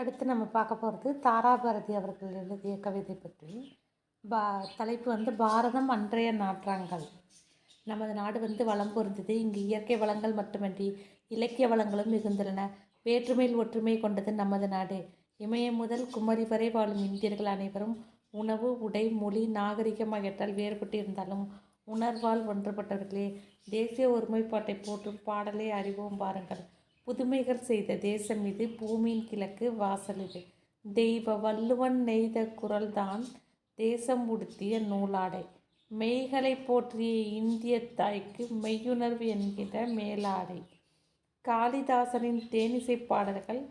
அடுத்து நம்ம பார்க்க போகிறது தாராபாரதி அவர்கள் எழுதிய கவிதை பற்றி. பா தலைப்பு வந்து பாரதம் அன்றைய நாற்றாங்கள் நமது நாடு வந்து வளம் பொருந்தது. இங்கு இயற்கை வளங்கள் மட்டுமன்றி இலக்கிய வளங்களும் மிகுந்துள்ளன. வேற்றுமையில் ஒற்றுமை கொண்டது நமது நாடு. இமயம் முதல் குமரி வரை வாழும் இந்தியர்கள் அனைவரும் உணவு உடை மொழி நாகரிகம் ஆகியவற்றால் வேறுபட்டு இருந்தாலும் உணர்வால் ஒன்றுபட்டவர்களே. தேசிய ஒருமைப்பாட்டை போற்றும் பாடலை அறிவோம் பாருங்கள். புதுமைகள் செய்த தேசம் இது பூமியின் கிழக்கு வாசல் இது. தெய்வ வள்ளுவன் நெய்த குரல்தான் தேசம் உடுத்திய நூலாடை. மெய்களை போற்றிய இந்திய தாய்க்கு மெய்யுணர்வு என்கிற மேலாடை. காளிதாசனின் தேனிசை பாடல்கள்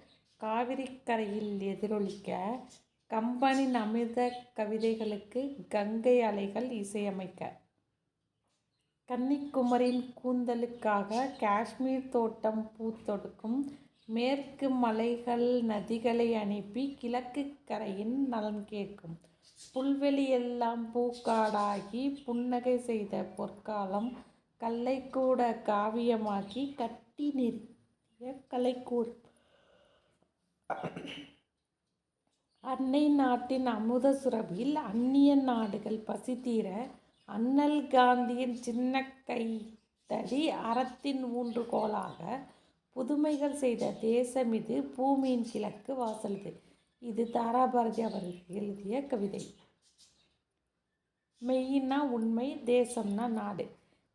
காவிரி கரையில் எதிரொலிக்க கம்பனின் அமிர்த கவிதைகளுக்கு கங்கை அலைகள் இசையமைக்க. கன்னிக்குமரின் கூந்தலுக்காக காஷ்மீர் தோட்டம் பூத்தொடுக்கும் மேற்கு மலைகள் நதிகளை அனுப்பி கிழக்கு கரையின் நலன் கேட்கும். புல்வெளியெல்லாம் பூக்காடாகி புன்னகை செய்த பொற்காலம் கல்லைக்கூட காவியமாக்கி கட்டி நிறுத்திய கலைக்கூட அன்னை நாட்டின் அமுத சுரபியில் அந்நிய நாடுகள் பசி தீர அண்ணல் காந்தியின் சின்ன கைத்தடி அறத்தின் ஊன்றுகோலாக புதுமைகள் செய்த தேசம் இது பூமியின் கிழக்கு வாசல் இது. இது தாராபாரதி அவர்கள் எழுதிய கவிதை. மெய்யின்னா உண்மை தேசம்னா நாடு.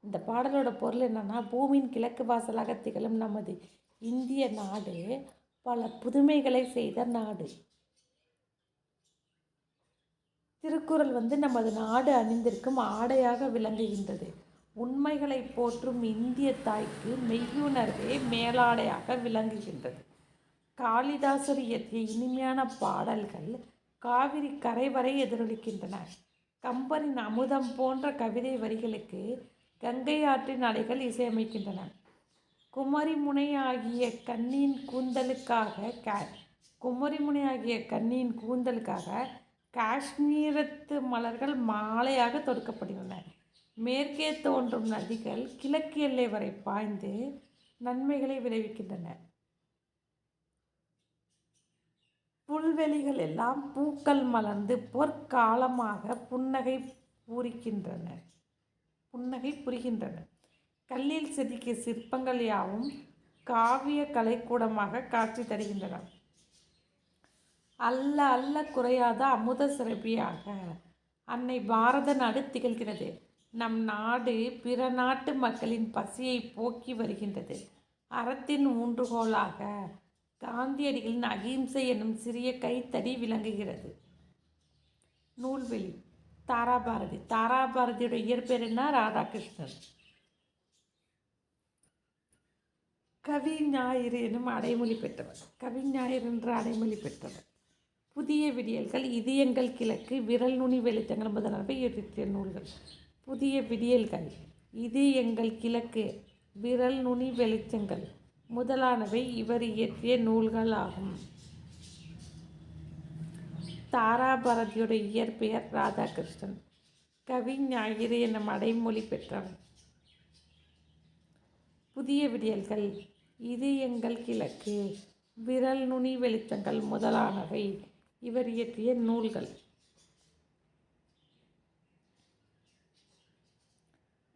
இந்த பாடலோட பொருள் என்னன்னா பூமியின் கிழக்கு வாசலாக திகழும் நமது இந்திய நாடு பல புதுமைகளை செய்த நாடு. திருக்குறள் வந்து நமது நாடு அணிந்திருக்கும் ஆடையாக விளங்குகின்றது. உண்மைகளை போற்றும் இந்திய தாய்க்கு மெய்யுணர்வே மேலாடையாக விளங்குகின்றது. காளிதாசர் இயற்றிய இனிமையான பாடல்கள் காவிரி கரை வரை எதிரொலிக்கின்றன. கம்பரின் அமுதம் போன்ற கவிதை வரிகளுக்கு கங்கை ஆற்றின் அலைகள் இசையமைக்கின்றன. குமரிமுனை ஆகிய கண்ணின் கூந்தலுக்காக க குமரிமுனை ஆகிய கண்ணின் கூந்தலுக்காக காஷ்மீரத்து மலர்கள் மாலையாக தொடுக்கப்படுகின்றன. மேற்கே தோன்றும் நதிகள் கிழக்கு எல்லை வரை பாய்ந்து நன்மைகளை விளைவிக்கின்றன. புல்வெளிகள் எல்லாம் பூக்கள் மலர்ந்து பொற்காலமாக புன்னகை பூரிக்கின்றன. புன்னகை புரிகின்றன. கல்லில் செதுக்கிய சிற்பங்கள் யாவும் காவிய கலைக்கூடமாக காட்சி தருகின்றன. அல்ல அல்ல குறையாத அமுத சிறப்பியாக அன்னை பாரத நாடு திகழ்கிறது. நம் நாடு பிற நாட்டு மக்களின் பசியை போக்கி வருகின்றது. அறத்தின் ஊன்றுகோலாக காந்தியடிகளின் அகிம்சை என்னும் சிறிய கைத்தடி விளங்குகிறது. நூல்வெளி. தாராபாரதி. தாராபாரதியோட இயற்பெயர் என்ன? ராதாகிருஷ்ணன். கவி ஞாயிறு எனும் அடைமொழி பெற்றவர். கவி ஞாயிறு என்ற அடைமொழி பெற்றவர். புதிய விடியல்கள் இதயங்கள் கிழக்கு விரல் நுனி வெளிச்சங்கள் முதலானவை இயற்றிய நூல்கள். புதிய விடியல்கள் இது எங்கள் கிழக்கு விரல் நுனி வெளிச்சங்கள் முதலானவை இவர் இயற்றிய நூல்கள் ஆகும். தாராபாரதியோட இயற்பெயர் ராதாகிருஷ்ணன். கவி ஞாயிறு என்னும் அடைமொழி பெற்றவர் புதிய விடியல்கள் இது எங்கள் கிழக்கு விரல் நுனி வெளிச்சங்கள் முதலானவை இவர் இயற்றிய நூல்கள்.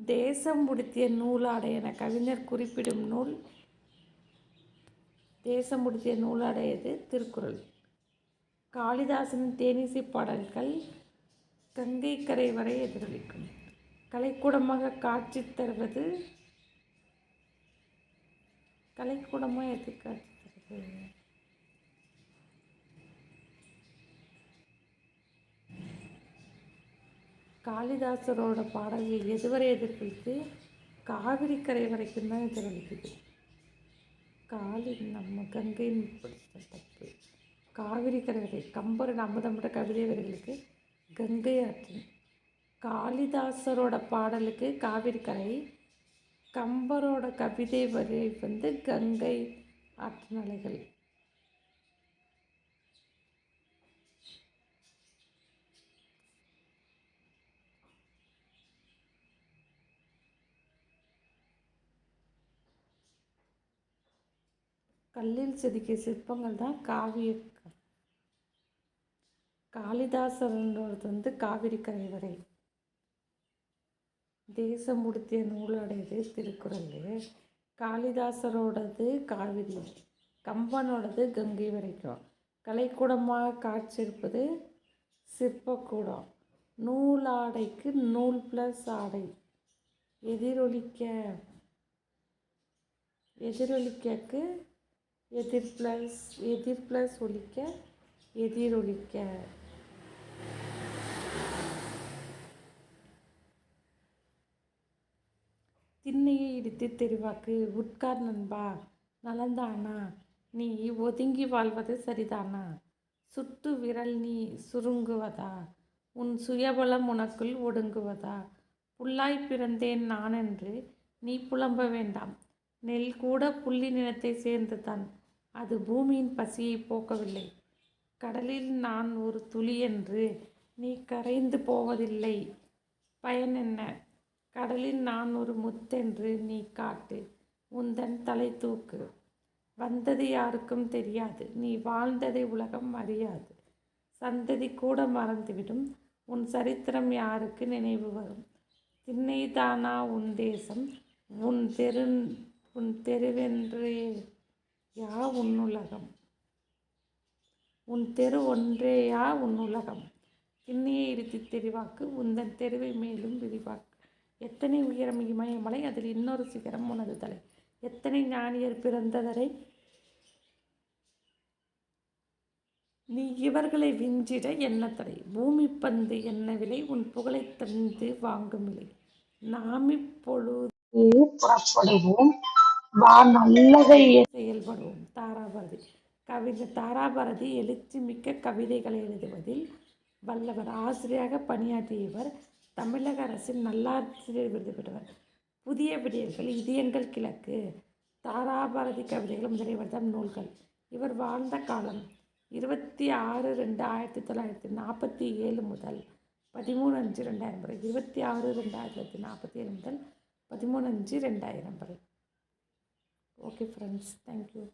தேசம் உடுத்திய நூலாடை என கவிஞர் குறிப்பிடும் நூல். தேசம் உடுத்திய நூலாடையது திருக்குறள். காளிதாசனின் தேனிசை பாடல்கள் கங்கை கரை வரை எதிரொலிக்கும். கலைக்கூடமாக காட்சி தருவது கலைக்கூடமாக எது காட்சி தருவது? காளிதாசரோட பாடல்கள் எதுவரை எதிர்கொள்ளுது? காவிரி கரை வரைக்கும் தான் எதிரொலிக்குது காளி நம்ம கங்கையின் தப்பு காவிரி கரை வரை நம்ம அமுதமிட்ட கவிதை வரிகளுக்கு கங்கை ஆற்றின் காளிதாசரோட பாடலுக்கு காவிரி கரை கம்பரோட கவிதை வரி வந்து கங்கை ஆற்றின் அலைகள் கல்லில் செதுக்கிய சிற்பங்கள் தான் காவிய காளிதாசர்ன்றது வந்து காவிரி கரை வரை தேசம் உடுத்திய நூலுடையது திருக்குறள். காளிதாசரோடது காவிரி கம்பனோடது கங்கை வரைக்கும். கலைக்கூடமாக காட்சியிருப்பது சிற்பக்கூடம். நூலாடைக்கு நூல் ப்ளஸ் ஆடை. எதிரொலிக்க எதிரொலிக்கக்கு எதிர் ப்ளஸ் எதிர் ப்ளஸ் ஒலிக்க எதிரொலிக்க திண்ணையை இடித்து தெரிவாக்கு. உட்கார் நண்பா. நலந்தானா. நீ ஒதுங்கி வாழ்வது சரிதானா? சுட்டு விரல் நீ சுருங்குவதா? உன் சுயபலம் உனக்குள் ஒடுங்குவதா? புல்லாய் பிறந்தேன் நான் என்று நீ புலம்ப வேண்டாம். நெல் கூட புள்ளி நிலத்தை சேர்ந்துதான். அது பூமியின் பசியை போக்கவில்லை. கடலில் நான் ஒரு துளி என்று நீ கரைந்து போவதில்லை. பயன் என்ன? கடலில் நான் ஒரு முத்தென்று நீ காட்டு. உந்தன் தலை தூக்கு. வந்தது யாருக்கும் தெரியாது. நீ வாழ்ந்ததை உலகம் அறியாது. சந்ததி கூட மறந்துவிடும். உன் சரித்திரம் யாருக்கு நினைவு வரும்? திண்ணைதானா உன் தேசம்? உன் தெரு உன் தெருவென்றே யா உன்னுலகம். உன் தெரு ஒன்றேயா உன்னுலகம். உலகம் இருத்தி தெரிவாக்கு உந்தன் தெருவை மேலும் விரிவாக்கு. எத்தனை உயரம் இமயமலை அதில் இன்னொரு சிகரம் உனது தலை. எத்தனை ஞானியர் பிறந்ததரை நீ இவர்களை விஞ்சிட என்ன தடை பூமி பந்து என்ன விலை உன் புகழை தந்து வாங்கும் விலை. நாம் பொழுது புறப்படுவோம். வா நல்லதையே செயல்படுவோம். தாராபாரதி. கவிதை தாராபாரதி எழுச்சி மிக்க கவிதைகளை எழுதுவதில் வல்லவர். ஆசிரியராக பணியாற்றியவர். தமிழக அரசின் நல்லாசிரியர் விருது பெற்றவர். புதிய விடியல்கள் இதயங்கள் கிழக்கு. தாராபாரதி கவிதைகள் முதலியவர் நூல்கள். இவர் வாழ்ந்த காலம் இருபத்தி ஆறு ரெண்டு ஆயிரத்தி தொள்ளாயிரத்தி நாற்பத்தி ஏழு முதல் பதிமூணு அஞ்சு ரெண்டாயிரம் வரை. இருபத்தி ஆறு ரெண்டாயிரத்தி தொள்ளாயிரத்தி நாற்பத்தி ஏழு முதல் பதிமூணு அஞ்சு ரெண்டாயிரம் வரை. Okay friends thank you